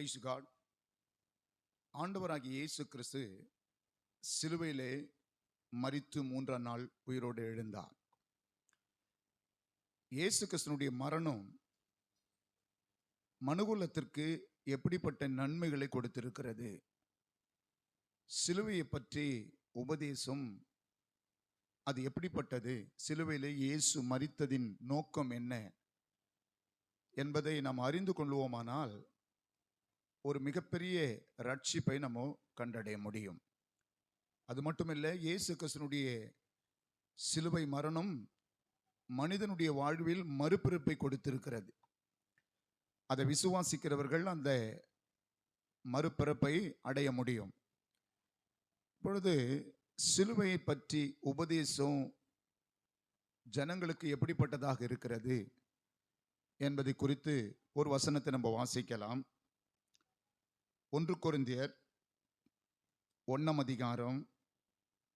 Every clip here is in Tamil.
பிரைஸ் காட் ஆண்டவராகிய இயேசு கிறிஸ்து சிலுவையிலே மரித்து மூன்றாம் நாள் உயிரோடு எழுந்தார். இயேசு கிறிஸ்தனுடைய மரணம் மனுகுலத்திற்கு எப்படிப்பட்ட நன்மைகளை கொடுத்திருக்கிறது? சிலுவையை பற்றி உபதேசம் அது எப்படிப்பட்டது? சிலுவையிலே இயேசு மறித்ததின் நோக்கம் என்ன? என்பதை நாம் அறிந்து கொள்வோமானால் ஒரு மிகப்பெரிய ரட்சிப்பை நம்ம கண்டடைய முடியும். அது மட்டுமில்லை இயேசு கிருஷ்ணனுடைய சிலுவை மரணம் மனிதனுடைய வாழ்வில் மறுபிறப்பை கொடுத்திருக்கிறது. அதை விசுவாசிக்கிறவர்கள் அந்த மறுபிறப்பை அடைய முடியும். இப்பொழுது சிலுவையை பற்றி உபதேசம் ஜனங்களுக்கு எப்படிப்பட்டதாக இருக்கிறது என்பதை குறித்து ஒரு வசனத்தை நம்ம வாசிக்கலாம். ஒன்று குருந்தியர் ஒன்றாம் அதிகாரம்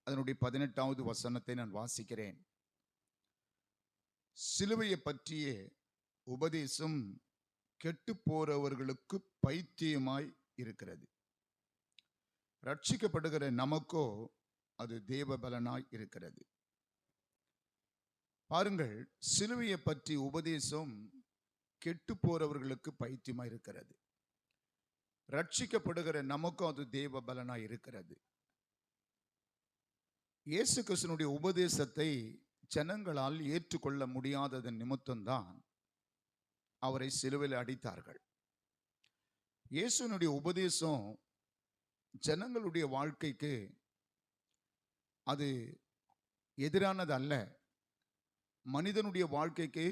அதனுடைய பதினெட்டாவது வசனத்தை நான் வாசிக்கிறேன். சிலுவையை பற்றிய உபதேசம் கெட்டு போறவர்களுக்கு பைத்தியமாய் இருக்கிறது. ரட்சிக்கப்படுகிற நமக்கோ அது தேவபலனாய் இருக்கிறது. பாருங்கள் சிலுவையை பற்றி உபதேசம் கெட்டு போறவர்களுக்கு பைத்தியமாய் இருக்கிறது. ரட்சிக்கப்படுகிற நமக்கும் அது தேவ பலனாக இருக்கிறது. இயேசு கிருஷ்ணனுடைய உபதேசத்தை ஜனங்களால் ஏற்றுக்கொள்ள முடியாததன் நிமித்தம்தான் அவரை சிலுவையில் அடித்தார்கள். இயேசுனுடைய உபதேசம் ஜனங்களுடைய வாழ்க்கைக்கு அது எதிரானது அல்ல. மனிதனுடைய வாழ்க்கைக்கு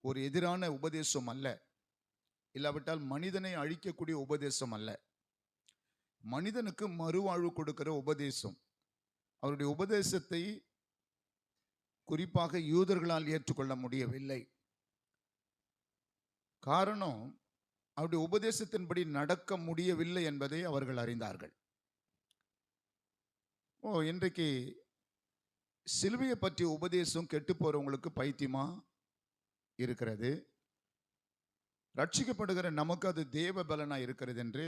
ஒரு எதிரான உபதேசம் அல்ல. இல்லாவிட்டால் மனிதனை அழிக்கக்கூடிய உபதேசம் அல்ல. மனிதனுக்கு மறுவாழ்வு கொடுக்கிற உபதேசம். அவருடைய உபதேசத்தை குறிப்பாக யூதர்களால் ஏற்றுக்கொள்ள முடியவில்லை. காரணம் அவருடைய உபதேசத்தின்படி நடக்க முடியவில்லை என்பதை அவர்கள் அறிந்தார்கள். ஓ இன்றைக்கு சிலுவையை பற்றிய உபதேசம் கெட்டு போறவங்களுக்கு பைத்தியமா இருக்கிறது? ரட்சிக்கப்படுகிற நமக்கு அது தேவ பலனாக இருக்கிறது என்று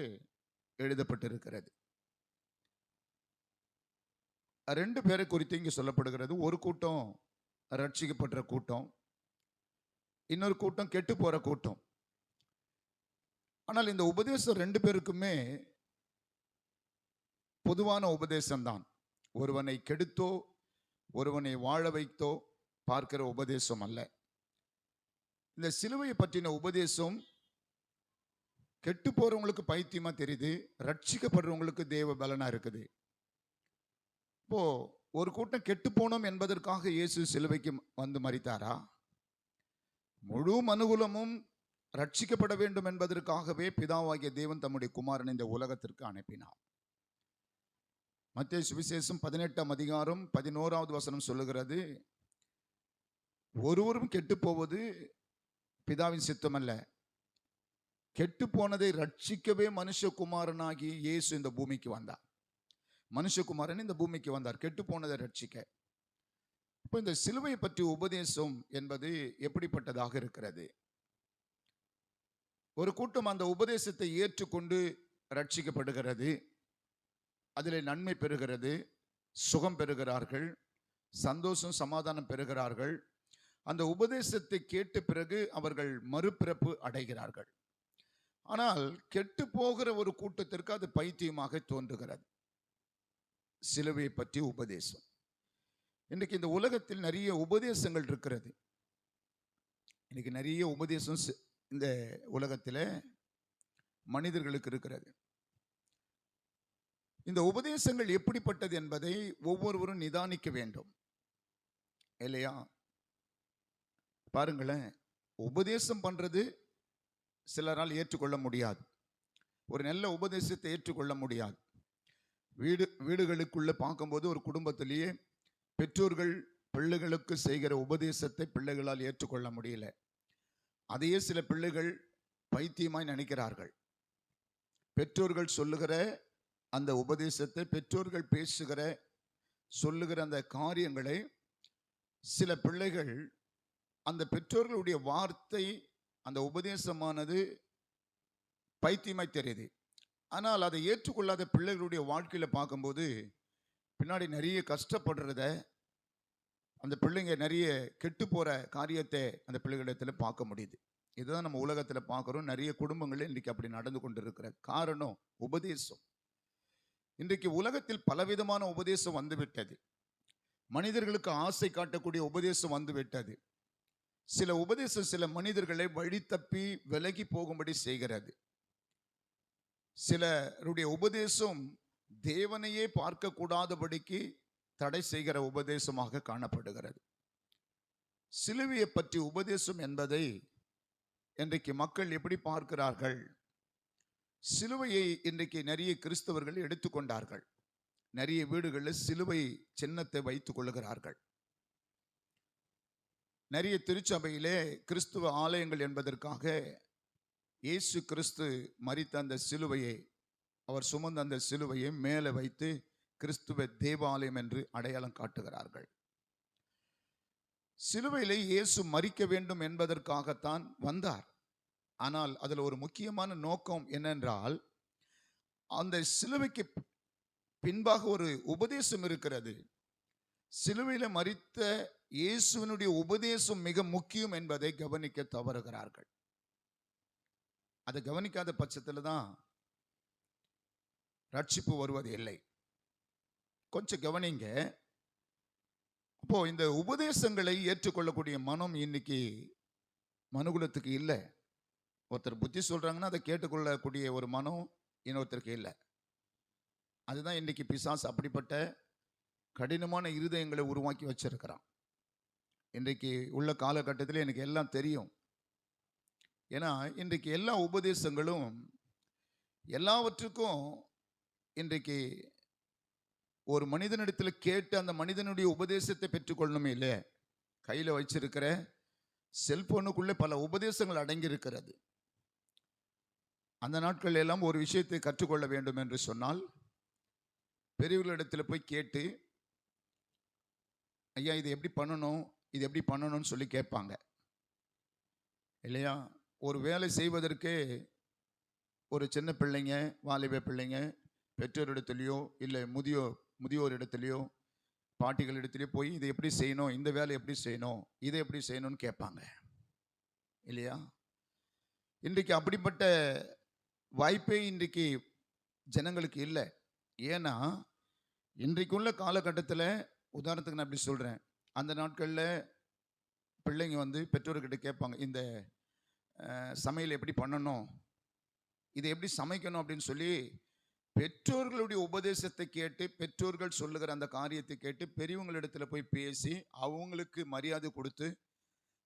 எழுதப்பட்டிருக்கிறது. ரெண்டு பேரை குறித்து இங்கே சொல்லப்படுகிறது. ஒரு கூட்டம் ரட்சிக்கப்படுற கூட்டம் இன்னொரு கூட்டம் கெட்டு போற கூட்டம். ஆனால் இந்த உபதேசம் ரெண்டு பேருக்குமே பொதுவான உபதேசம்தான். ஒருவனை கெடுத்தோ ஒருவனை வாழ வைத்தோ பார்க்கிற உபதேசம் அல்ல. இந்த சிலுவையை பற்றின உபதேசம் கெட்டு போறவங்களுக்கு பைத்தியமா தெரியுது ரட்சிக்கப்படுறவங்களுக்கு தேவ பலனாக இருக்குது. இப்போ ஒரு கூட்டம் கெட்டு போனோம் என்பதற்காக இயேசு சிலுவைக்கு வந்து மறித்தாரா முழு மனுகுலமும் ரட்சிக்கப்பட வேண்டும் என்பதற்காகவே பிதாவாகிய தேவன் தம்முடைய குமாரன் இந்த உலகத்திற்கு அனுப்பினார். மத்திய சுவிசேஷம் பதினெட்டாம் அதிகாரம் பதினோராவது வசனம் சொல்லுகிறது ஒருவரும் கெட்டு போவது பிதாவின் சித்தம் அல்ல கெட்டு போனதை ரட்சிக்கவே மனுஷகுமாரனாகி இயேசு இந்த பூமிக்கு வந்தார். மனுஷகுமாரன் இந்த பூமிக்கு வந்தார். கெட்டு போனதை ரட்சிக்க. இப்போ இந்த சிலுவை பற்றி உபதேசம் என்பது எப்படிப்பட்டதாக இருக்கிறது? ஒரு கூட்டம் அந்த உபதேசத்தை ஏற்றுக்கொண்டு ரட்சிக்கப்படுகிறது. அதில் நன்மை பெறுகிறது. சுகம் பெறுகிறார்கள். சந்தோஷம் சமாதானம் பெறுகிறார்கள். அந்த உபதேசத்தை கேட்ட பிறகு அவர்கள் மறுபிறப்பு அடைகிறார்கள். ஆனால் கெட்டு போகிற ஒரு கூட்டத்திற்கு அது பைத்தியமாக தோன்றுகிறது. சிலுவை பற்றி உபதேசம். இன்றைக்கு இந்த உலகத்தில் நிறைய உபதேசங்கள் இருக்கிறது. இன்றைக்கி நிறைய உபதேசம் இந்த உலகத்தில் மனிதர்களுக்கு இருக்கிறது. இந்த உபதேசங்கள் எப்படிப்பட்டது என்பதை ஒவ்வொருவரும் நிதானிக்க வேண்டும். இல்லையா? பாருங்களேன் உபதேசம் பண்ணுறது சிலரால் ஏற்றுக்கொள்ள முடியாது. ஒரு நல்ல உபதேசத்தை ஏற்றுக்கொள்ள முடியாது. வீடு வீடுகளுக்குள்ளே பார்க்கும்போது ஒரு குடும்பத்திலேயே பெற்றோர்கள் பிள்ளைகளுக்கு செய்கிற உபதேசத்தை பிள்ளைகளால் ஏற்றுக்கொள்ள முடியல. அதையே சில பிள்ளைகள் பைத்தியமாய் நினைக்கிறார்கள். பெற்றோர்கள் சொல்லுகிற அந்த உபதேசத்தை பெற்றோர்கள் பேசுகிற சொல்லுகிற அந்த காரியங்களை சில பிள்ளைகள் அந்த பெற்றோர்களுடைய வார்த்தை அந்த உபதேசமானது பைத்தியமாய் தெரியுது. ஆனால் அதை ஏற்றுக்கொள்ளாத பிள்ளைகளுடைய வாழ்க்கையில் பார்க்கும்போது பின்னாடி நிறைய கஷ்டப்படுறத அந்த பிள்ளைங்க நிறைய கெட்டு போகிற காரியத்தை அந்த பிள்ளைகளிடத்தில் பார்க்க முடியுது. இதுதான் நம்ம உலகத்தில் பார்க்குறோம். நிறைய குடும்பங்களில் இன்றைக்கி அப்படி நடந்து கொண்டு இருக்கிற காரணம் உபதேசம். இன்றைக்கு உலகத்தில் பலவிதமான உபதேசம் வந்துவிட்டது. மனிதர்களுக்கு ஆசை காட்டக்கூடிய உபதேசம் வந்துவிட்டது. சில உபதேசம் சில மனிதர்களை வழி தப்பி விலகி போகும்படி செய்கிறது. சிலருடைய உபதேசம் தேவனையே பார்க்கக்கூடாதபடிக்கு தடை செய்கிற உபதேசமாக காணப்படுகிறது. சிலுவையை பற்றி உபதேசம் என்பதை இன்றைக்கு மக்கள் எப்படி பார்க்கிறார்கள்? சிலுவையை இன்றைக்கு நிறைய கிறிஸ்தவர்கள் எடுத்துக்கொண்டார்கள். நிறைய வீடுகளில் சிலுவை சின்னத்தை வைத்துக் கொள்கிறார்கள். நிறைய திருச்சபையிலே கிறிஸ்துவ ஆலயங்கள் என்பதற்காக இயேசு கிறிஸ்து மறித்த அந்த சிலுவையை அவர் சுமந்த அந்த சிலுவையை மேலே வைத்து கிறிஸ்துவ தேவாலயம் என்று அடையாளம் காட்டுகிறார்கள். சிலுவையிலே இயேசு மறிக்க வேண்டும் என்பதற்காகத்தான் வந்தார். ஆனால் அதில் ஒரு முக்கியமான நோக்கம் என்னென்றால் அந்த சிலுவைக்கு பின்பாக ஒரு உபதேசம் இருக்கிறது. சிலுவையில மறித்த இயேசுவினுடைய உபதேசம் மிக முக்கியம் என்பதை கவனிக்க தவறுகிறார்கள். அதை கவனிக்காத பட்சத்தில் தான் ரட்சிப்பு வருவது இல்லை. கொஞ்சம் கவனிங்க. அப்போ இந்த உபதேசங்களை ஏற்றுக்கொள்ளக்கூடிய மனம் இன்னைக்கு மனுகுலத்துக்கு இல்லை. ஒருத்தர் புத்தி சொல்றாங்கன்னா அதை கேட்டுக்கொள்ளக்கூடிய ஒரு மனம் இன்னொருத்தருக்கு இல்லை. அதுதான் இன்னைக்கு பிசாஸ் அப்படிப்பட்ட கடினமான இருதயங்களை உருவாக்கி வச்சிருக்கிறான். இன்றைக்கு உள்ள காலகட்டத்தில் எனக்கு எல்லாம் தெரியும். ஏன்னா இன்றைக்கு எல்லா உபதேசங்களும் எல்லாவற்றுக்கும் இன்றைக்கு ஒரு மனிதனிடத்தில் கேட்டு அந்த மனிதனுடைய உபதேசத்தை பெற்றுக்கொள்ளணுமே இல்லை கையில் வச்சிருக்கிற செல்போனுக்குள்ளே பல உபதேசங்கள் அடங்கியிருக்கிறது. அந்த நாட்கள் எல்லாம் ஒரு விஷயத்தை கற்றுக்கொள்ள வேண்டும் என்று சொன்னால் பெரியவர்களிடத்தில் போய் கேட்டு ஐயா இது எப்படி பண்ணணும்? இது எப்படி பண்ணணும்னு சொல்லி கேட்பாங்க. இல்லையா? ஒரு வேலை செய்வதற்கே ஒரு சின்ன பிள்ளைங்க வாலிப பிள்ளைங்க பெற்றோரிடத்துலையோ இல்லை முதியோர் முதியோர் இடத்துலையோ பாட்டிகள் இடத்துலையோ போய் இதை எப்படி செய்யணும் இந்த வேலை எப்படி செய்யணும் இதை எப்படி செய்யணும்னு கேட்பாங்க. இல்லையா? இன்றைக்கு அப்படிப்பட்ட வாய்ப்பே இன்றைக்கு ஜனங்களுக்கு இல்லை. ஏன்னா இன்றைக்குள்ள காலகட்டத்தில் உதாரணத்துக்கு நான் அப்படி சொல்கிறேன் அந்த நாட்களில் பிள்ளைங்க வந்து பெற்றோர்கிட்ட கேட்பாங்க இந்த சமையல் எப்படி பண்ணணும்? இதை எப்படி சமைக்கணும்? அப்படின்னு சொல்லி பெற்றோர்களுடைய உபதேசத்தை கேட்டு பெற்றோர்கள் சொல்லுகிற அந்த காரியத்தை கேட்டு பெரியவங்களிடத்தில் போய் பேசி அவங்களுக்கு மரியாதை கொடுத்து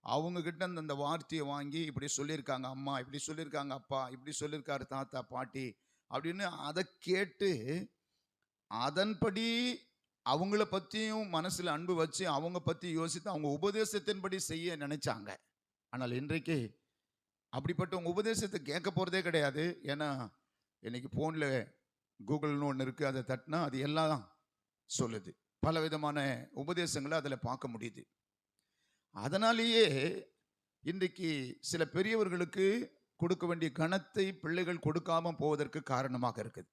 அவங்கக்கிட்ட அந்த அந்த வார்த்தையை வாங்கி இப்படி சொல்லியிருக்காங்க அம்மா இப்படி சொல்லியிருக்காங்க அப்பா இப்படி சொல்லியிருக்காரு தாத்தா பாட்டி அப்படின்னு அதை கேட்டு அதன்படி அவங்கள பற்றியும் மனசில் அன்பு வச்சு அவங்க பற்றி யோசித்து அவங்க உபதேசத்தின்படி செய்ய நினைச்சாங்க. ஆனால் இன்றைக்கு அப்படிப்பட்டவங்க உபதேசத்தை கேட்க போகிறதே கிடையாது. ஏன்னா இன்னைக்கு ஃபோனில் கூகுள்னு ஒன்று இருக்குது அதை தட்டினா அது எல்லாம் சொல்லுது. பல விதமான உபதேசங்களை அதில் பார்க்க முடியுது. அதனாலேயே இன்றைக்கு சில பெரியவர்களுக்கு கொடுக்க வேண்டிய கணத்தை பிள்ளைகள் கொடுக்காம போவதற்கு காரணமாக இருக்குது.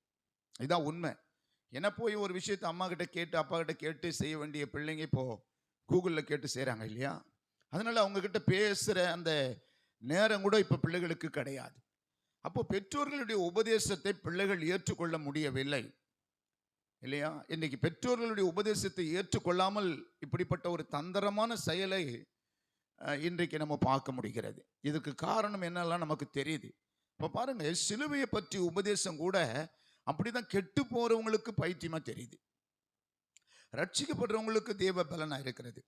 இதுதான் உண்மை. என்ன போய் ஒரு விஷயத்தை அம்மா கிட்ட கேட்டு அப்பா கிட்ட கேட்டு செய்ய வேண்டிய பிள்ளைங்க இப்போ கூகுளில் கேட்டு செய்கிறாங்க இல்லையா? அதனால அவங்க கிட்ட பேசுகிற அந்த நேரம் கூட இப்போ பிள்ளைகளுக்கு கிடையாது. அப்போ பெற்றோர்களுடைய உபதேசத்தை பிள்ளைகள் ஏற்றுக்கொள்ள முடியவில்லை. இல்லையா? இன்னைக்கு பெற்றோர்களுடைய உபதேசத்தை ஏற்றுக்கொள்ளாமல் இப்படிப்பட்ட ஒரு தந்திரமான செயலை இன்றைக்கு நம்ம பார்க்க முடிகிறது. இதுக்கு காரணம் என்னெல்லாம் நமக்கு தெரியுது. இப்போ பாருங்கள் சிலுவையை பற்றி உபதேசம் கூட அப்படிதான் கெட்டு போறவங்களுக்கு பைத்தியமா தெரியுது. ரட்சிக்கப்படுறவங்களுக்கு தேவ பலனா இருக்கிறது.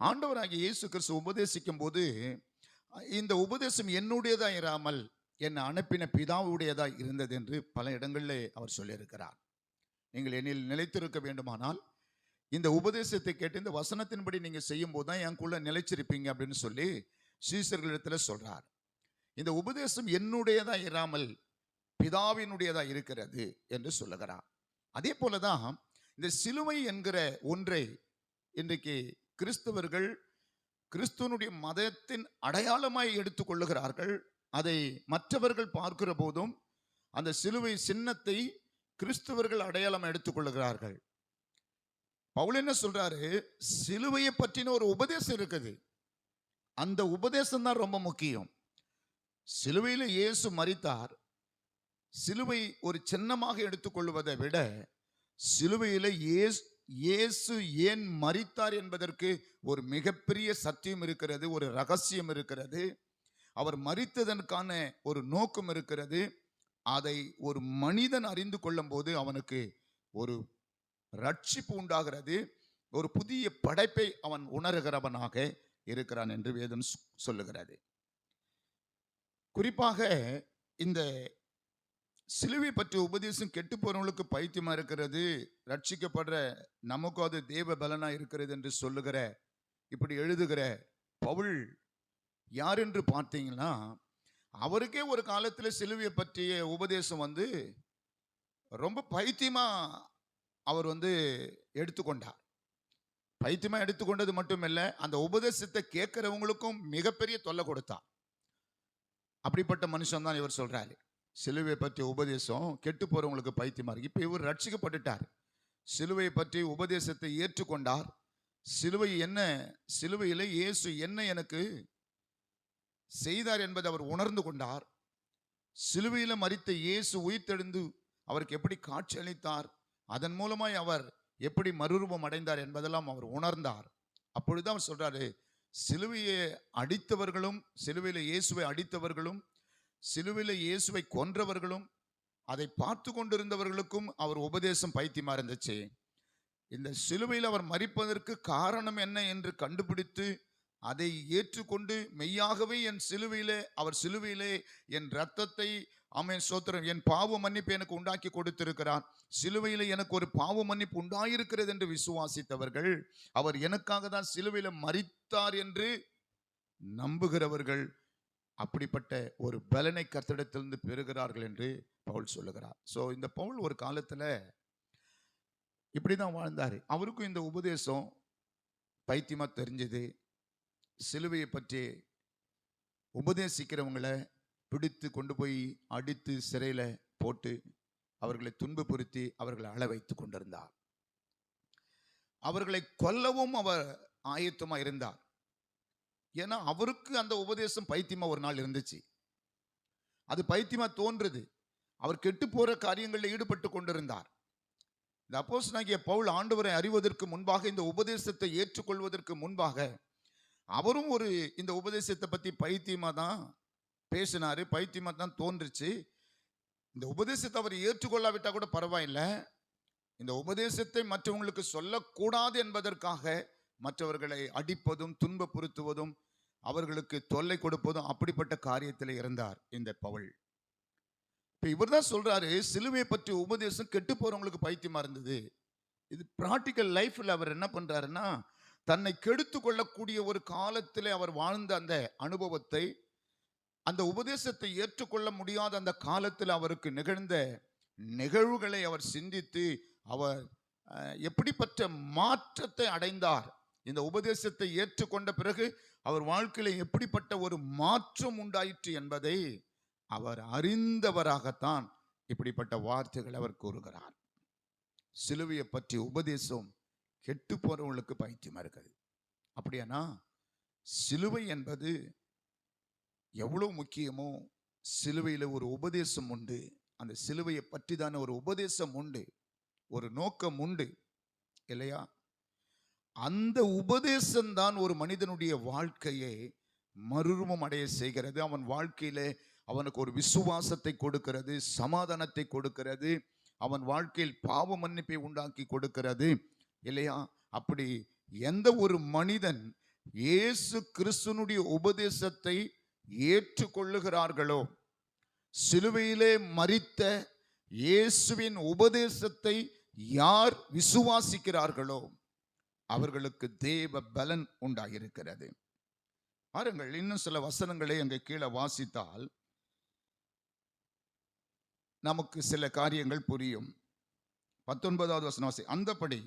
ஆண்டவராகிய இயேசு கிறிஸ்து உபதேசிக்கும் போது இந்த உபதேசம் என்னுடையதா இராமல் என்னை அனுப்பின பிதாவுடையதா இருந்தது என்று பல இடங்களிலே அவர் சொல்லியிருக்கிறார். நீங்கள் என்னில் நிலைத்திருக்க வேண்டுமானால் இந்த உபதேசத்தை கேட்டு இந்த வசனத்தின்படி நீங்க செய்யும் போது தான் எனக்குள்ள நிலைச்சிருப்பீங்க அப்படின்னு சொல்லி சீசர்களிடத்துல சொல்றார். இந்த உபதேசம் என்னுடையதா இராமல் பிதாவினுடையதா இருக்கிறது என்று சொல்லுகிறார். அதே போலதான் இந்த சிலுவை என்கிற ஒன்றை இன்றைக்கு கிறிஸ்தவர்கள் கிறிஸ்துவனுடைய மதத்தின் அடையாளமாய் எடுத்துக்கொள்ளுகிறார்கள் அதை மற்றவர்கள் பார்க்கிற போதும் அந்த சிலுவை சின்னத்தை கிறிஸ்தவர்கள் அடையாளம் எடுத்துக்கொள்ளுகிறார்கள் பவுல் என்ன சொல்றாரு? சிலுவையை பற்றின ஒரு உபதேசம் இருக்குது. அந்த உபதேசம் தான் ரொம்ப முக்கியம். சிலுவையில் இயேசு மரித்தார். சிலுவை ஒரு சின்னமாக எடுத்துக்கொள்வதை விட சிலுவையில் இயேசு இயேசு ஏன் மறித்தார் என்பதற்கு ஒரு மிகப்பெரிய சத்தியம் இருக்கிறது ஒரு ரகசியம் இருக்கிறது. அவர் மறித்ததற்கான ஒரு நோக்கம் இருக்கிறது. அதை ஒரு மனிதன் அறிந்து கொள்ளும் போது அவனுக்கு ஒரு ரட்சிப்பு உண்டாகிறது. ஒரு புதிய படைப்பை அவன் உணர்கிறவனாக இருக்கிறான் என்று வேதம் சொல்லுகிறது. குறிப்பாக இந்த சிலுவை பற்றிய உபதேசம் கெட்டு போறவங்களுக்கு பைத்தியமா இருக்கிறது. ரட்சிக்கப்படுற நமக்கும் அது தேவ பலனா இருக்கிறது என்று சொல்லுகிற இப்படி எழுதுகிற பவுல் யார் என்று பார்த்தீங்கன்னா அவருக்கே ஒரு காலத்துல சிலுவையை பற்றிய உபதேசம் வந்து ரொம்ப பைத்தியமா அவர் வந்து எடுத்துக்கொண்டார். பைத்தியமா எடுத்துக்கொண்டது மட்டுமல்ல அந்த உபதேசத்தை கேட்கிறவங்களுக்கும் மிகப்பெரிய தொல்லை கொடுத்தார். அப்படிப்பட்ட மனுஷன் தான் இவர் சொல்றாரு. சிலுவை பற்றிய உபதேசம் கெட்டு போறவங்களுக்கு பைத்தியமாக இருக்கு. இப்போ இவர் ரட்சிக்கப்பட்டுட்டார். சிலுவை பற்றி உபதேசத்தை ஏற்றுக்கொண்டார். சிலுவை என்ன? சிலுவையில் இயேசு என்ன எனக்கு செய்தார் என்பதை அவர் உணர்ந்து கொண்டார். சிலுவையில் மரித்த இயேசு உயிர்த்தெழுந்து அவருக்கு எப்படி காட்சி அளித்தார்? அதன் மூலமாய் அவர் எப்படி மறுரூபம் அடைந்தார் என்பதெல்லாம் அவர் உணர்ந்தார். அப்பொழுது அவர் சொல்றாரு சிலுவையை அடித்தவர்களும் சிலுவையில் இயேசுவை அடித்தவர்களும் சிலுவில இயேசுவை கொன்றவர்களும் அதை பார்த்து கொண்டிருந்தவர்களுக்கும் அவர் உபதேசம் பைத்தியமா இருந்துச்சு. இந்த சிலுவையில் அவர் மறிப்பதற்கு காரணம் என்ன என்று கண்டுபிடித்து அதை ஏற்றுக்கொண்டு மெய்யாகவே என் சிலுவையிலே அவர் சிலுவையிலே என் ரத்தத்தை ஆமென் சோத்திரம் என் பாவ மன்னிப்பு எனக்கு உண்டாக்கி கொடுத்திருக்கிறார். சிலுவையில் எனக்கு ஒரு பாவ மன்னிப்பு உண்டாயிருக்கிறது என்று விசுவாசித்தவர்கள் அவர் எனக்காக தான் சிலுவையில் மறித்தார் என்று நம்புகிறவர்கள். அப்படிப்பட்ட ஒரு பலனை கர்த்தரிடத்திலிருந்து பெறுகிறார்கள் என்று பவுல் சொல்லுகிறார். ஸோ இந்த பவுல் ஒரு காலத்தில் இப்படி தான் வாழ்ந்தார். அவருக்கும் இந்த உபதேசம் பைத்தியமாக தெரிஞ்சது. சிலுவையை பற்றி உபதேசிக்கிறவங்களை பிடித்து கொண்டு போய் அடித்து சிறையில் போட்டு அவர்களை துன்புறுத்தி அவர்களை அள வைத்து கொண்டிருந்தார். அவர்களை கொல்லவும் அவர் ஆயத்தமாக இருந்தார். ஏன்னா அவருக்கு அந்த உபதேசம் பைத்தியமாக ஒரு நாள் இருந்துச்சு. அது பைத்தியமாக தோன்றுது. அவர் கெட்டு போகிற காரியங்களில் ஈடுபட்டு கொண்டிருந்தார். இந்த அப்போஸ் பவுல் ஆண்டவரை அறிவதற்கு முன்பாக இந்த உபதேசத்தை ஏற்றுக்கொள்வதற்கு முன்பாக அவரும் ஒரு இந்த உபதேசத்தை பற்றி பைத்தியமாக தான் பேசினாரு. பைத்தியமாக தான் தோன்றுச்சு. இந்த உபதேசத்தை அவர் ஏற்றுக்கொள்ளாவிட்டால் கூட பரவாயில்லை. இந்த உபதேசத்தை மற்றவங்களுக்கு சொல்லக்கூடாது என்பதற்காக மற்றவர்களை அடிப்பதும் துன்பப்புறுத்துவதும் அவர்களுக்கு தொல்லை கொடுப்பதும் அப்படிப்பட்ட காரியத்தில் இருந்தார் இந்த பவுல். இப்போ இவர் தான் சொல்றாரு சிலுவையை பற்றி உபதேசம் கெட்டு போறவங்களுக்கு பைத்தியமா இருந்தது. இது ப்ராக்டிக்கல் லைஃப்பில் அவர் என்ன பண்றாருன்னா தன்னை கெடுத்து கொள்ளக்கூடிய ஒரு காலத்திலே அவர் வாழ்ந்த அந்த அனுபவத்தை அந்த உபதேசத்தை ஏற்றுக்கொள்ள முடியாத அந்த காலத்தில் அவருக்கு நிகழ்ந்த நிகழ்வுகளை அவர் சிந்தித்து அவர் அஹ், எப்படிப்பட்ட மாற்றத்தை அடைந்தார் இந்த உபதேசத்தை ஏற்றுக்கொண்ட பிறகு அவர் வாழ்க்கையில எப்படிப்பட்ட ஒரு மாற்றம் உண்டாயிற்று என்பதை அவர் அறிந்தவராகத்தான் இப்படிப்பட்ட வார்த்தைகளை அவர் கூறுகிறார். சிலுவையை பற்றி உபதேசம் கெட்டு போறவங்களுக்கு பைத்தியமா இருக்குது. அப்படியானா? சிலுவை என்பது எவ்வளவு முக்கியமோ சிலுவையில் ஒரு உபதேசம் உண்டு. அந்த சிலுவையை பற்றி தானே ஒரு உபதேசம் உண்டு. ஒரு நோக்கம் உண்டு. இல்லையா? அந்த உபதேசம்தான் ஒரு மனிதனுடைய வாழ்க்கையை மறுரூபம் அடைய செய்கிறது. அவன் வாழ்க்கையிலே அவனுக்கு ஒரு விசுவாசத்தை கொடுக்கிறது சமாதானத்தை கொடுக்கிறது அவன் வாழ்க்கையில் பாவ மன்னிப்பை உண்டாக்கி கொடுக்கிறது. இல்லையா? அப்படி எந்த ஒரு மனிதன் இயேசு கிறிஸ்துனுடைய உபதேசத்தை ஏற்றுக்கொள்ளுகிறார்களோ சிலுவையிலே மறித்த இயேசுவின் உபதேசத்தை யார் விசுவாசிக்கிறார்களோ அவர்களுக்கு தேவ பலன் உண்டாகியிருக்கிறது பாருங்கள் இன்னும் சில வசனங்களை அங்கே கீழே வாசித்தால் நமக்கு சில காரியங்கள் புரியும். பத்தொன்பதாவது வசனம் வாசி அந்தபடி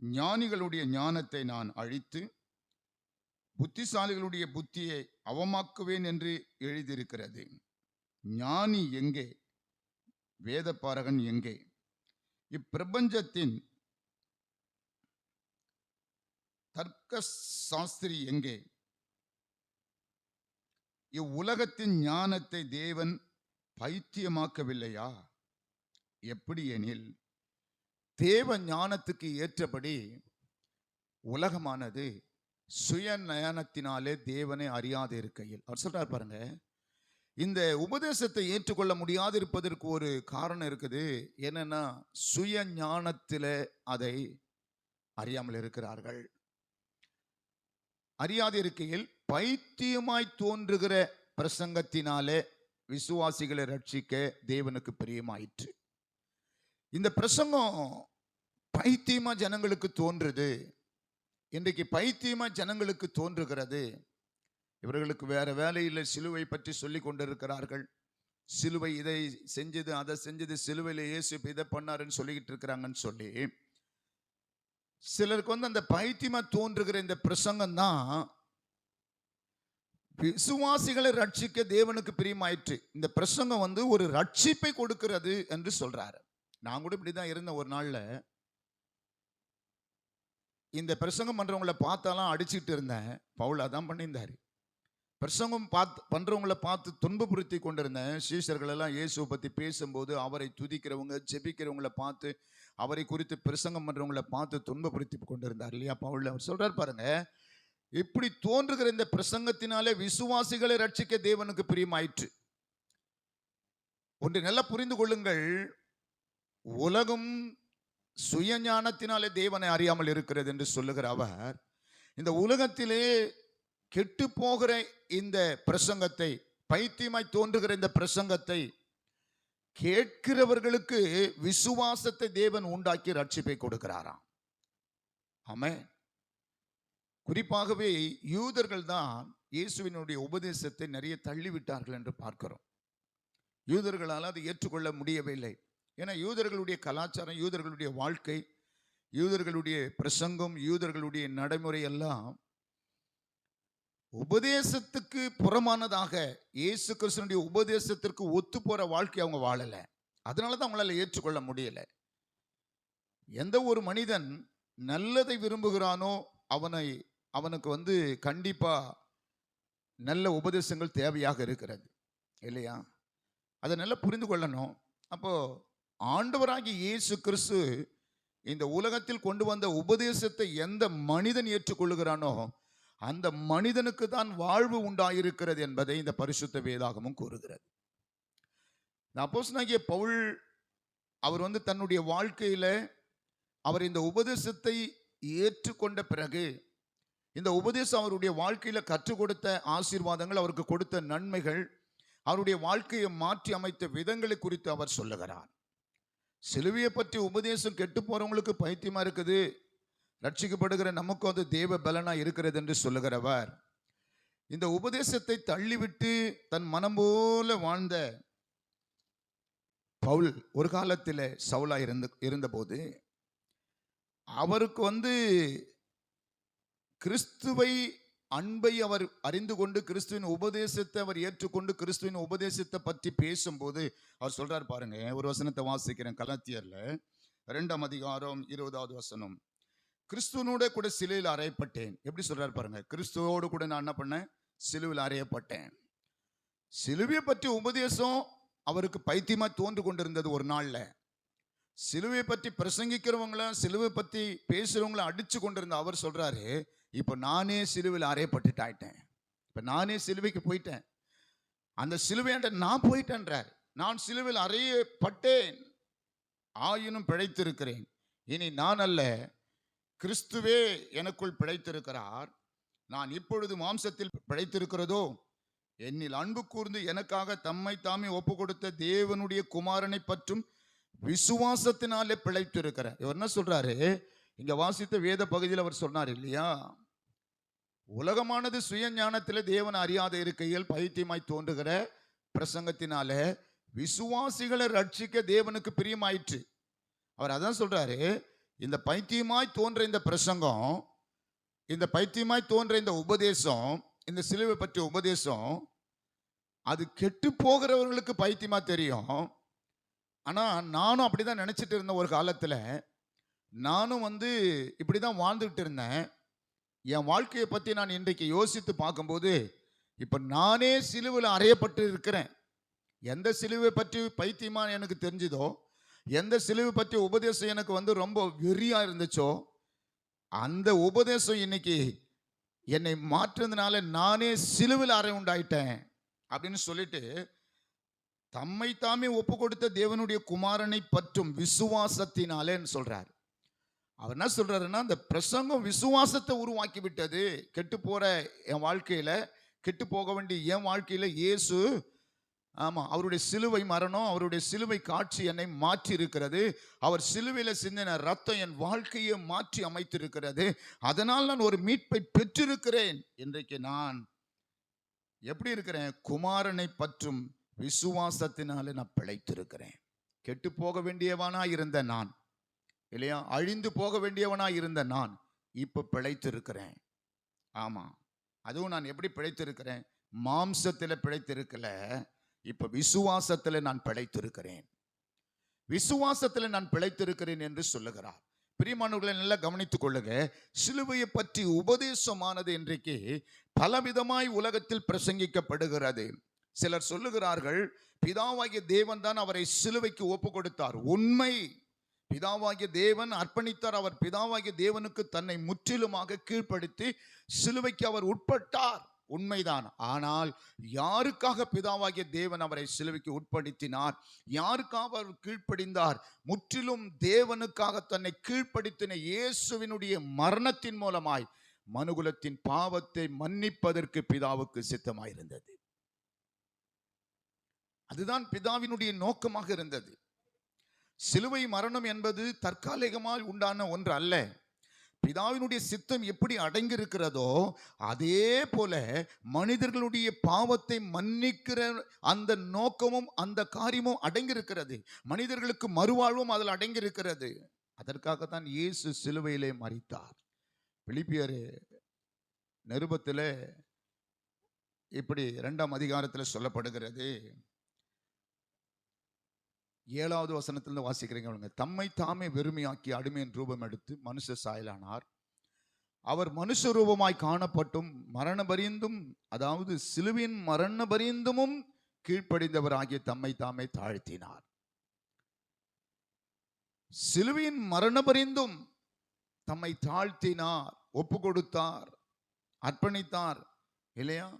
ஞானிகளுடைய ஞானத்தை நான் அழித்து புத்திசாலிகளுடைய புத்தியை அவமாக்குவேன் என்று எழுதியிருக்கிறது. ஞானி எங்கே? வேதப்பாரகன் எங்கே? இப்பிரபஞ்சத்தின் தர்க்க சாஸ்திரி எங்கே? இவ்வுலகத்தின் ஞானத்தை தேவன் பைத்தியமாக்கவில்லையா? எப்படி எனில் தேவ ஞானத்துக்கு ஏற்றபடி உலகமானது சுய நயனத்தினாலே தேவனை அறியாது இருக்கையில் அவர் சொல்றார் பாருங்க இந்த உபதேசத்தை ஏற்றுக்கொள்ள முடியாது இருப்பதற்கு ஒரு காரணம் இருக்குது. என்னன்னா சுய ஞானத்தில் அதை அறியாமல் இருக்கிறார்கள் அறியாதிருக்கையில் பைத்தியமாய் தோன்றுகிற பிரசங்கத்தினாலே விசுவாசிகளை ரட்சிக்க தேவனுக்கு பிரியமாயிற்று. இந்த பிரசங்கம் பைத்தியமா ஜனங்களுக்கு தோன்றுது. இன்றைக்கு பைத்தியமா ஜனங்களுக்கு தோன்றுகிறது. இவர்களுக்கு வேற வேலையில் சிலுவை பற்றி சொல்லி கொண்டிருக்கிறார்கள். சிலுவை இதை செஞ்சது அதை செஞ்சது சிலுவையில் இயேசு இதை பண்ணாருன்னு சொல்லிக்கிட்டு இருக்கிறாங்கன்னு சொல்லி சிலருக்கு வந்து அந்த பைத்தியமா தோன்றுகிற இந்த பிரசங்கம் தான் விசுவாசிகளை ரட்சிக்க தேவனுக்கு பிரியமாயிற்று. இந்த பிரசங்கம் வந்து ஒரு ரட்சிப்பை கொடுக்கிறது என்று சொல்றாரு. நான் கூட இப்படி தான் இருந்த ஒரு நாள்ல. இந்த பிரசங்கம் பண்றவங்கள பார்த்தாலாம் அடிச்சுட்டு இருந்தேன். பவுல் அதான் பண்ணியிருந்தாரு. பிரசங்கம் பார்த்து பண்றவங்கள பார்த்து துன்புறுத்தி கொண்டிருந்தேன். சீஷர்களெல்லாம் இயேசுவை பத்தி பேசும்போது அவரை துதிக்கிறவங்க ஜெபிக்கிறவங்கள பார்த்து அவரை குறித்து பிரசங்கம் பண்றவங்கள பார்த்து துன்புறுத்தி கொண்டிருந்தார் இல்லையா பவுல்? அவர் சொல்கிறார் பாருங்க இப்படி தோன்றுகிற இந்த பிரசங்கத்தினாலே விசுவாசிகளை ரட்சிக்க தேவனுக்கு பிரியமாயிற்று. ஒன்று நல்லா புரிந்து கொள்ளுங்கள் உலகம் சுயஞானத்தினாலே தேவனை அறியாமல் இருக்கிறது என்று சொல்லுகிற அவர் இந்த உலகத்திலே கெட்டு போகிற இந்த பிரசங்கத்தை பைத்தியமாய் தோன்றுகிற இந்த பிரசங்கத்தை கேட்கிறவர்களுக்கு விசுவாசத்தை தேவன் உண்டாக்கி ரட்சிப்பை கொடுக்கிறாராம். ஆமே குறிப்பாகவே யூதர்கள் தான் இயேசுவினுடைய உபதேசத்தை நிறைய தள்ளிவிட்டார்கள் என்று பார்க்கிறோம். யூதர்களால் அதை ஏற்றுக்கொள்ள முடியவில்லை. ஏன்னா யூதர்களுடைய கலாச்சாரம் யூதர்களுடைய வாழ்க்கை யூதர்களுடைய பிரசங்கம் யூதர்களுடைய நடைமுறை எல்லாம் உபதேசத்துக்கு புறமானதாக இயேசு கிருஷ்ணனுடைய உபதேசத்திற்கு ஒத்து போகிற வாழ்க்கை அவங்க வாழலை. அதனால தான் அவங்களால ஏற்றுக்கொள்ள முடியல. எந்த ஒரு மனிதன் நல்லதை விரும்புகிறானோ அவனை அவனுக்கு வந்து கண்டிப்பா நல்ல உபதேசங்கள் தேவையாக இருக்கிறது. இல்லையா? அதை நல்லா புரிந்து கொள்ளணும். அப்போ ஆண்டவராகி இயேசு கிறிஸ்து இந்த உலகத்தில் கொண்டு வந்த உபதேசத்தை எந்த மனிதன் ஏற்றுக்கொள்ளுகிறானோ அந்த மனிதனுக்கு தான் வாழ்வு உண்டாயிருக்கிறது என்பதை இந்த பரிசுத்த வேதாகமும் கூறுகிறது. அப்போஸ்னாகிய பவுல் அவர் வந்து தன்னுடைய வாழ்க்கையில அவர் இந்த உபதேசத்தை ஏற்றுக்கொண்ட பிறகு இந்த உபதேசம் அவருடைய வாழ்க்கையில கற்றுக் கொடுத்த ஆசீர்வாதங்கள் அவருக்கு கொடுத்த நன்மைகள் அவருடைய வாழ்க்கையை மாற்றி அமைத்த விதங்களை குறித்து அவர் சொல்லுகிறார். சிலுவையை பற்றி உபதேசம் கெட்டு போறவங்களுக்கு பைத்தியமா இருக்குது. ரட்சிக்கப்படுகிற நமக்கும் அது தேவ பலனா இருக்கிறது என்று சொல்லுகிறவர். இந்த உபதேசத்தை தள்ளிவிட்டு தன் மனம் போல வாழ்ந்த பவுல் ஒரு காலத்தில் சவுலா இருந்த இருந்தபோது அவருக்கு வந்து கிறிஸ்துவை அன்பை அவர் அறிந்து கொண்டு கிறிஸ்துவின் உபதேசத்தை அவர் ஏற்றுக்கொண்டு கிறிஸ்துவின் உபதேசத்தை பற்றி பேசும்போது அவர் சொல்றார் பாருங்க ஒரு வசனத்தை வாசிக்கிறேன் கலாத்தியர்ல ரெண்டாம் அதிகாரம் இருபதாவது வசனம். கிறிஸ்துவனோட கூட சிலுவையில் அறையப்பட்டேன். எப்படி சொல்றாரு பாருங்க. கிறிஸ்துவோடு கூட நான் என்ன பண்ணேன்? சிலுவையில் அறையப்பட்டேன். சிலுவையை பற்றி உபதேசம் அவருக்கு பைத்தியமாக தோன்று கொண்டிருந்தது ஒரு நாளில். சிலுவை பற்றி பிரசங்கிக்கிறவங்களும் சிலுவை பற்றி பேசுறவங்கள அடித்து கொண்டிருந்த அவர் சொல்கிறாரு இப்போ நானே சிலுவையில் அறையப்பட்டுட்டாயிட்டேன். இப்போ நானே சிலுவைக்கு போயிட்டேன். அந்த சிலுவையாண்ட நான் போயிட்டேன்றார். நான் சிலுவையில் அறையப்பட்டேன். ஆயினும் பிழைத்திருக்கிறேன். இனி நான் அல்ல கிறிஸ்துவே எனக்குள் பிழைத்திருக்கிறார். நான் இப்பொழுது மாம்சத்தில் பிழைத்திருக்கிறதோ? என்னில் அன்பு கூர்ந்து எனக்காக தம்மை தாமே ஒப்பு கொடுத்த தேவனுடைய குமாரனை பற்றும் விசுவாசத்தினாலே பிழைத்திருக்கிறார் இவர் என்ன சொல்றாரு? இங்க வாசித்த வேத பகுதியில் அவர் சொன்னார் இல்லையா? உலகமானது சுயஞானத்தில் தேவன் அறியாத இருக்கையில் பைத்தியமாய் தோன்றுகிற பிரசங்கத்தினால விசுவாசிகளை ரட்சிக்க தேவனுக்கு பிரியமாயிற்று. அவர் அதான் சொல்றாரு இந்த பைத்தியமாய் தோன்ற இந்த பிரசங்கம் இந்த பைத்தியமாய் தோன்ற இந்த உபதேசம் இந்த சிலுவை பற்றிய உபதேசம் அது கெட்டு போகிறவர்களுக்கு பைத்தியமாக தெரியும். ஆனால் நானும் அப்படிதான் நினச்சிட்டு இருந்த ஒரு காலத்தில் நானும் வந்து இப்படி தான் வாழ்ந்துக்கிட்டு இருந்தேன். என் வாழ்க்கையை பற்றி நான் இன்றைக்கு யோசித்து பார்க்கும்போது இப்போ நானே சிலுவில் அறையப்பட்டு இருக்கிறேன். எந்த சிலுவை பற்றி பைத்தியமாக எனக்கு தெரிஞ்சுதோ எந்த சிலுவை பற்றி உபதேசம் எனக்கு வந்து ரொம்ப வெறியாக இருந்துச்சோ அந்த உபதேசம் இன்னைக்கு என்னை மாற்றுறதுனால நானே சிலுவில் அறை உண்டாயிட்டேன் அப்படின்னு சொல்லிட்டு தம்மை தாமே ஒப்பு கொடுத்த தேவனுடைய குமாரனை பற்றும் விசுவாசத்தினாலேன்னு சொல்கிறார் அவர் என்ன சொல்றாருன்னா அந்த பிரசங்கம் விசுவாசத்தை உருவாக்கி விட்டது கெட்டு போற என் வாழ்க்கையில கெட்டு போக வேண்டிய என் வாழ்க்கையில இயேசு ஆமா அவருடைய சிலுவை மரணம் அவருடைய சிலுவை காட்சி என்னை மாற்றி இருக்கிறது அவர் சிலுவையில் சிந்தின ரத்தம் என் வாழ்க்கையை மாற்றி அமைத்திருக்கிறது. அதனால் நான் ஒரு மீட்பை பெற்றிருக்கிறேன். இன்றைக்கு நான் எப்படி இருக்கிறேன்? குமாரனை பற்றும் விசுவாசத்தினால நான் பிழைத்திருக்கிறேன். கெட்டு போக வேண்டியவனா இருந்த நான். இல்லையா? அழிந்து போக வேண்டியவனா இருந்த நான் இப்போ பிழைத்திருக்கிறேன். ஆமாம் அதுவும் நான் எப்படி பிழைத்திருக்கிறேன்? மாம்சத்துல பிழைத்திருக்கல. இப்ப விசுவாசத்துல நான் பிழைத்திருக்கிறேன். விசுவாசத்துல நான் பிழைத்திருக்கிறேன் என்று சொல்லுகிறார். பிரியமானவர்களை நல்லா கவனித்துக் கொள்ளுங்க. சிலுவையை பற்றி உபதேசமானது இன்றைக்கு பலவிதமாய் உலகத்தில் பிரசங்கிக்கப்படுகிறது. சிலர் சொல்லுகிறார்கள் பிதாவாகிய தேவன் தான் அவரை சிலுவைக்கு ஒப்பு கொடுத்தார். உண்மை. பிதாவாகிய தேவன் அர்ப்பணித்தார். அவர் பிதாவாகிய தேவனுக்கு தன்னை முற்றிலுமாக கீழ்ப்படுத்தி சிலுவைக்கு அவர் உட்பட்டார். உண்மைதான். ஆனால் யாருக்காக பிதாவாகிய தேவன் அவரை சிலுவைக்கு உட்படுத்தினார்? யாருக்காக அவர் கீழ்ப்படிந்தார்? முற்றிலும் தேவனுக்காக தன்னை கீழ்ப்படுத்தின இயேசுவினுடைய மரணத்தின் மூலமாய் மனுகுலத்தின் பாவத்தை மன்னிப்பதற்கு பிதாவுக்கு சித்தமாயிருந்தது. அதுதான் பிதாவினுடைய நோக்கமாக இருந்தது. சிலுவை மரணம் என்பது தற்காலிகமாய் உண்டான ஒன்று அல்ல பிதாவினுடைய சித்தம் எப்படி அடங்கியிருக்கிறதோ அதே போல மனிதர்களுடைய பாவத்தை மன்னிக்கிற அந்த நோக்கமும் அந்த காரியமும் அடங்கியிருக்கிறது. மனிதர்களுக்கு மறுவாழ்வும் அதில் அடங்கியிருக்கிறது. அதற்காகத்தான் இயேசு சிலுவையிலே மறித்தார் பிலிப்பியர் நிருபத்தில் இப்படி இரண்டாம் அதிகாரத்தில் சொல்லப்படுகிறது. ஏழாவது வசனத்திலிருந்து வாசிக்கிறீங்க தம்மை தாமே வெறுமையாக்கி அடிமையின் ரூபம் எடுத்து மனுஷ சாயலானார். அவர் மனுஷ ரூபமாய் காணப்பட்டும் மரண பரியந்தும் அதாவது சிலுவின் மரண பரியந்தமும் கீழ்ப்படிந்தவர் ஆகிய தம்மை தாமே தாழ்த்தினார். சிலுவின் மரண பரிந்தும் தம்மை தாழ்த்தினார் ஒப்பு கொடுத்தார் அர்ப்பணித்தார் இல்லையா?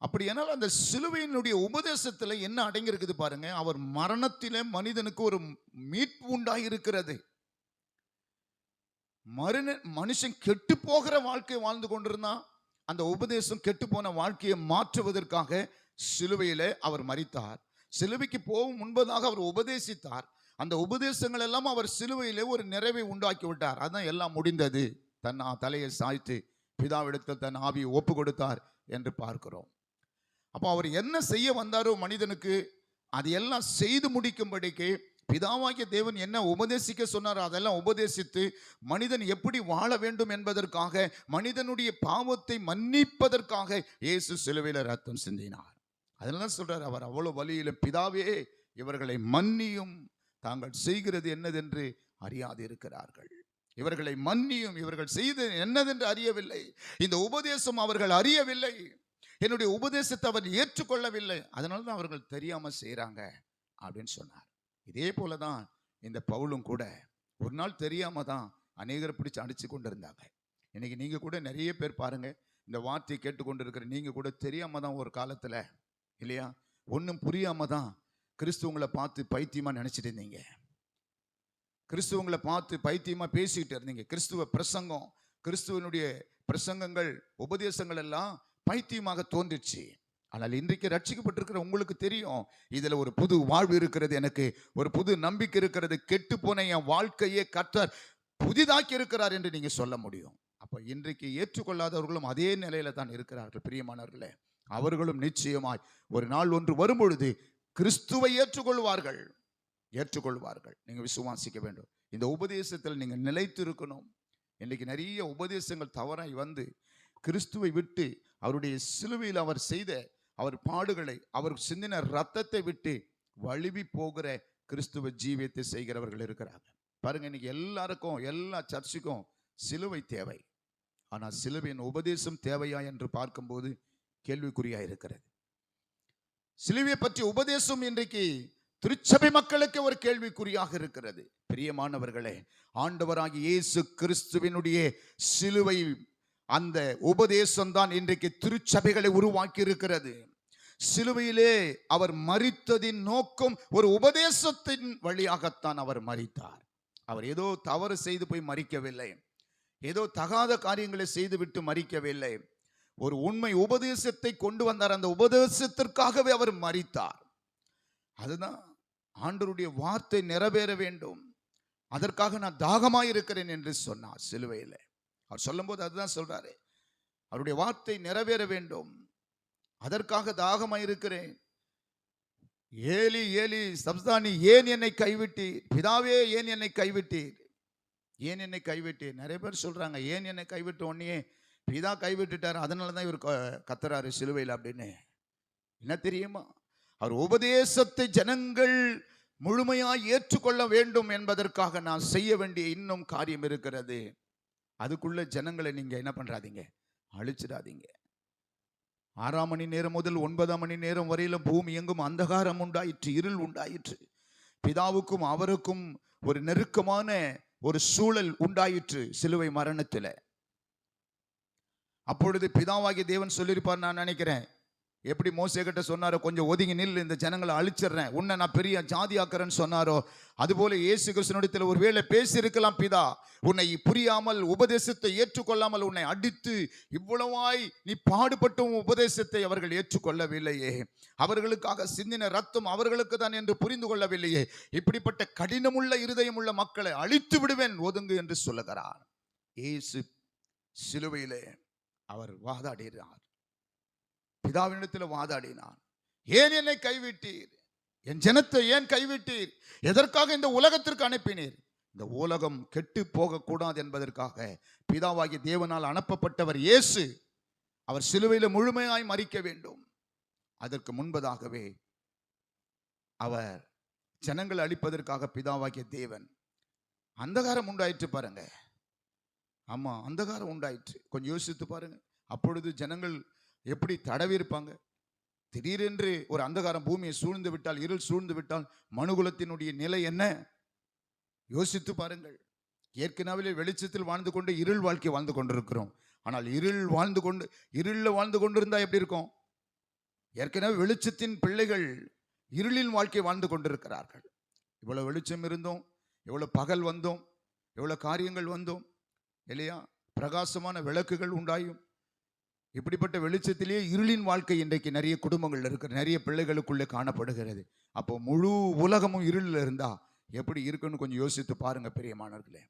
அப்படி என்னால் அந்த சிலுவையினுடைய உபதேசத்துல என்ன அடங்கியிருக்குது பாருங்க. அவர் மரணத்திலே மனிதனுக்கு ஒரு மீட்பு உண்டாகி இருக்கிறது மருண மனுஷன் கெட்டு போகிற வாழ்க்கையை வாழ்ந்து கொண்டிருந்தான். அந்த உபதேசம் கெட்டு போன வாழ்க்கையை மாற்றுவதற்காக சிலுவையிலே அவர் மறித்தார் சிலுவைக்கு போகும் முன்பதாக அவர் உபதேசித்தார். அந்த உபதேசங்கள் எல்லாம் அவர் சிலுவையிலே ஒரு நிறைவை உண்டாக்கி விட்டார். அதான் எல்லாம் முடிந்தது. தன் ஆ- தலையை சாய்த்து பிதாவிடத்தில் தன் ஆவியை ஒப்பு கொடுத்தார் என்று பார்க்கிறோம். அப்போ அவர் என்ன செய்ய வந்தாரோ மனிதனுக்கு அதையெல்லாம் செய்து முடிக்கும்படிக்கு பிதாவாகிய தேவன் என்ன உபதேசிக்க சொன்னாரோ அதெல்லாம் உபதேசித்து மனிதன் எப்படி வாழ வேண்டும் என்பதற்காக மனிதனுடைய பாவத்தை மன்னிப்பதற்காக இயேசு சிலுவையில் ரத்தம் சிந்தினார். அதனால சொல்றார் அவர் அவ்வளவு வழியிலும் பிதாவே இவர்களை மன்னியும் தாங்கள் செய்கிறது என்னதென்று அறியாது இருக்கிறார்கள் இவர்களை மன்னியும் இவர்கள் செய்தது என்னதென்று அறியவில்லை. இந்த உபதேசம் அவர்கள் அறியவில்லை. என்னுடைய உபதேசத்தை அவர் ஏற்றுக்கொள்ளவில்லை. அதனால தான் அவர்கள் தெரியாம செய்கிறாங்க அப்படின்னு சொன்னார். இதே போல தான் இந்த பவுலும் கூட ஒரு நாள் தெரியாம தான் அநேகரை பிடிச்சு அடிச்சு கொண்டு இருந்தாங்க இன்னைக்கு நீங்க கூட நிறைய பேர் பாருங்க. இந்த வார்த்தையை கேட்டுக்கொண்டு இருக்கிற நீங்க கூட தெரியாம தான் ஒரு காலத்துல இல்லையா? ஒன்றும் புரியாம தான் கிறிஸ்துவங்களை பார்த்து பைத்தியமா நினைச்சிட்டு இருந்தீங்க. கிறிஸ்துவங்களை பார்த்து பைத்தியமா பேசிக்கிட்டு இருந்தீங்க. கிறிஸ்துவ பிரசங்கம் கிறிஸ்துவனுடைய பிரசங்கங்கள் உபதேசங்கள் எல்லாம் பைத்தியமாக தோன்றிச்சு ஆனால் இன்றைக்கு ரட்சிக்கப்பட்டிருக்கிற உங்களுக்கு தெரியும் இதில் ஒரு புது வாழ்வு இருக்கிறது எனக்கு ஒரு புது நம்பிக்கை இருக்கிறது கெட்டு போன என் வாழ்க்கையே கற்றார் புதிதாக்கி இருக்கிறார் என்று நீங்கள் சொல்ல முடியும். அப்போ இன்றைக்கு ஏற்றுக்கொள்ளாதவர்களும் அதே நிலையில தான் இருக்கிறார்கள் பிரியமானவர்களே. அவர்களும் நிச்சயமாய் ஒரு நாள் ஒன்று வரும்பொழுது கிறிஸ்துவை ஏற்றுக்கொள்வார்கள். ஏற்றுக்கொள்வார்கள். நீங்கள் விசுவாசிக்க வேண்டும். இந்த உபதேசத்தில் நீங்கள் நிலைத்து இருக்கணும் நிறைய உபதேசங்கள் தவறாய் வந்து கிறிஸ்துவை விட்டு அவருடைய சிலுவையில் அவர் செய்த அவர் பாடுகளை அவர் சிந்தின ரத்தத்தை விட்டு வழுவி போகிற கிறிஸ்துவ ஜீவியத்தை செய்கிறவர்கள் இருக்கிறாங்க. பாருங்க இன்னைக்கு எல்லாருக்கும் எல்லா சர்ச்சுக்கும் சிலுவை தேவை. ஆனால் சிலுவையின் உபதேசம் தேவையா என்று பார்க்கும்போது கேள்விக்குறியா இருக்கிறது. சிலுவையை பற்றி உபதேசம் இன்றைக்கு திருச்சபை மக்களுக்கு ஒரு கேள்விக்குறியாக இருக்கிறது. பிரியமானவர்களே ஆண்டவராகிய இயேசு கிறிஸ்துவினுடைய சிலுவை அந்த உபதேசம் தான் இன்றைக்கு திருச்சபைகளை உருவாக்கி இருக்கிறது சிலுவையிலே அவர் மறித்ததின் நோக்கம் ஒரு உபதேசத்தின் வழியாகத்தான் அவர் மறித்தார் அவர் ஏதோ தவறு செய்து போய் மறிக்கவில்லை. ஏதோ தகாத காரியங்களை செய்துவிட்டு மறிக்கவில்லை. ஒரு உண்மை உபதேசத்தை கொண்டு வந்தார். அந்த உபதேசத்திற்காகவே அவர் மறித்தார் அதுதான் ஆண்டருடைய வார்த்தை நிறைவேற வேண்டும். அதற்காக நான் தாகமாயிருக்கிறேன் என்று சொன்னார் சிலுவையில். அவர் சொல்லும்போது அதுதான் சொல்றாரு. அவருடைய வார்த்தை நிறைவேற வேண்டும். அதற்காக தாகமாய் இருக்கிறேன். ஏலி ஏலி சப்தானி ஏன் என்னை கைவிட்டீர்? பிதாவே ஏன் என்னை கைவிட்டீர்? ஏன் என்னை கைவிட்டீர்? நிறைய பேர் சொல்றாங்க ஏன் என்னை கைவிட்ட உடனே பிதா கைவிட்டுட்டார் அதனால தான் இவர் க- கத்துறாரு சிலுவையில் அப்படின்னு. என்ன தெரியுமா? அவர் உபதேசத்தை ஜனங்கள் முழுமையாக ஏற்றுக்கொள்ள வேண்டும் என்பதற்காக நான் செய்ய வேண்டிய இன்னும் காரியம் இருக்கிறது. அதுக்குள்ள ஜனங்களை நீங்க என்ன பண்றாதீங்க? அழிச்சிடாதீங்க. ஆறாம் மணி நேரம் முதல் ஒன்பதாம் மணி நேரம் வரையிலும் பூமி எங்கும் அந்தகாரம் உண்டாயிற்று இருள் உண்டாயிற்று. பிதாவுக்கும் அவருக்கும் ஒரு நெருக்கமான ஒரு சூழல் உண்டாயிற்று சிலுவை மரணத்தில். அப்பொழுது பிதாவாகிய தேவன் சொல்லியிருப்பார் நான் நினைக்கிறேன். எப்படி மோசே கிட்ட சொன்னாரோ கொஞ்சம் ஒதுங்கி நில் இந்த ஜனங்களை அழிச்சிடுறேன். உன்னை நான் பெரிய ஜாதி ஆக்குறேன்னு சொன்னாரோ அதுபோல இயேசு கிருஷ்ணனிடத்தில் ஒருவேளை பேசியிருக்கலாம் பிதா. உன்னை புரியாமல் உபதேசத்தை ஏற்றுக்கொள்ளாமல் உன்னை அடித்து இவ்வளவாய் நீ பாடுபட்டும் உபதேசத்தை அவர்கள் ஏற்றுக்கொள்ளவில்லையே. அவர்களுக்காக சிந்தின ரத்தம் அவர்களுக்கு தான் என்று புரிந்து கொள்ளவில்லையே. இப்படிப்பட்ட கடினமுள்ள இருதயமுள்ள மக்களை அழித்து விடுவேன் ஒதுங்கு என்று சொல்லுகிறார். இயேசு சிலுவையிலே அவர் வாதாடுகிறார் பிதாவினிடத்தில் வாதாடினான். ஏன் என்னை கைவிட்டீர்? என் ஜனத்தை ஏன் கைவிட்டீர்? எதற்காக இந்த உலகத்திற்கு அனுப்பினீர்? இந்த உலகம் கெட்டு போகக்கூடாது என்பதற்காக பிதாவாகிய தேவனால் அனுப்பப்பட்டவர் இயேசு அவர் சிலுவையில் முழுமையாய் மறிக்க வேண்டும். அதற்கு முன்பதாகவே அவர் ஜனங்களை அழிப்பதற்காக பிதாவாகிய தேவன் அந்தகாரம் உண்டாயிற்று பாருங்க. ஆமாம் அந்தகாரம் உண்டாயிற்று. கொஞ்சம் யோசித்து பாருங்க. அப்பொழுது ஜனங்கள் எப்படி தடவி இருப்பாங்க? திடீரென்று ஒரு அந்தகாரம் பூமியை சூழ்ந்து விட்டால் இருள் சூழ்ந்து விட்டால் மனுகுலத்தினுடைய நிலை என்ன? யோசித்து பாருங்கள். ஏற்கனவே வெளிச்சத்தில் வாழ்ந்து கொண்டு இருள் வாழ்க்கை வாழ்ந்து கொண்டிருக்கிறோம். ஆனால் இருள் வாழ்ந்து கொண்டு இருளில் வாழ்ந்து கொண்டிருந்தா எப்படி இருக்கும்? ஏற்கனவே வெளிச்சத்தின் பிள்ளைகள் இருளின் வாழ்க்கை வாழ்ந்து கொண்டிருக்கிறார்கள். இவ்வளோ வெளிச்சம் இருந்தோம் எவ்வளோ பகல் வந்தோம் எவ்வளோ காரியங்கள் வந்தோம் இல்லையா? பிரகாசமான விளக்குகள் உண்டாயும். இப்படிப்பட்ட வெளிச்சத்திலேயே இருளின் வாழ்க்கை இன்றைக்கு நிறைய குடும்பங்கள் இருக்கிற நிறைய பிள்ளைகளுக்குள்ளே காணப்படுகிறது. அப்போ முழு உலகமும் இருளில் இருந்தா எப்படி இருக்குன்னு கொஞ்சம் யோசித்து பாருங்க பெரியமானவர்களே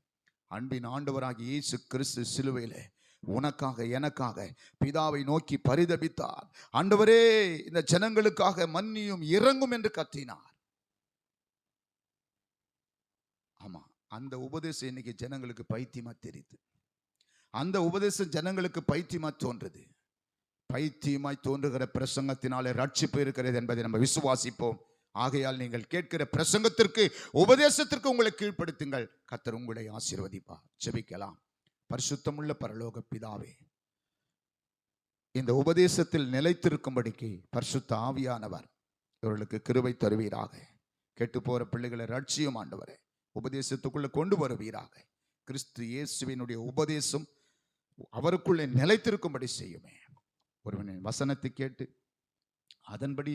அன்பின் ஆண்டவராக இயேசு கிறிஸ்து சிலுவையில் உனக்காக எனக்காக பிதாவை நோக்கி பரிதபித்தார். ஆண்டவரே இந்த ஜனங்களுக்காக மன்னியும் இறங்கும் என்று கத்தினார். ஆமா அந்த உபதேசம் இன்னைக்கு ஜனங்களுக்கு பைத்தியமா தெரியுது. அந்த உபதேசம் ஜனங்களுக்கு பைத்தியமா தோன்றுது. பைத்தியமாய் தோன்றுகிற பிரசங்கத்தினாலே ரட்சிப்பு இருக்கிறது என்பதை நம்ம விசுவாசிப்போம். ஆகையால் நீங்கள் கேட்கிற பிரசங்கத்திற்கு உபதேசத்திற்கு உங்களை கீழ்ப்படுத்துங்கள். கத்தர் உங்களை ஆசீர்வதிப்பா ஜெபிக்கலாம். பரிசுத்தமுள்ள பரலோக பிதாவே இந்த உபதேசத்தில் நிலைத்திருக்கும்படிக்கு பரிசுத்த ஆவியானவர் இவர்களுக்கு கிருவை தருவீராக. கெட்டு போற பிள்ளைகளை ரட்சியும் ஆண்டவரே. உபதேசத்துக்குள்ள கொண்டு வருவீராக. கிறிஸ்து இயேசுவினுடைய உபதேசம் அவருக்குள்ளே நிலைத்திருக்கும்படி செய்யுமே. ஒருவனின் வசனத்தை கேட்டு அதன்படி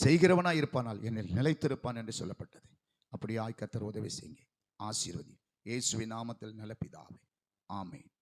செய்கிறவனாய் இருப்பானால் என்னில் நிலைத்திருப்பான் என்று சொல்லப்பட்டது. அப்படியாய் ஆய்க்கத்தர் உதவி செய்யுங்க. ஆசீர்வதி இயேசுவின் நாமத்தில் நிலப்பிதாவே. ஆமேன்.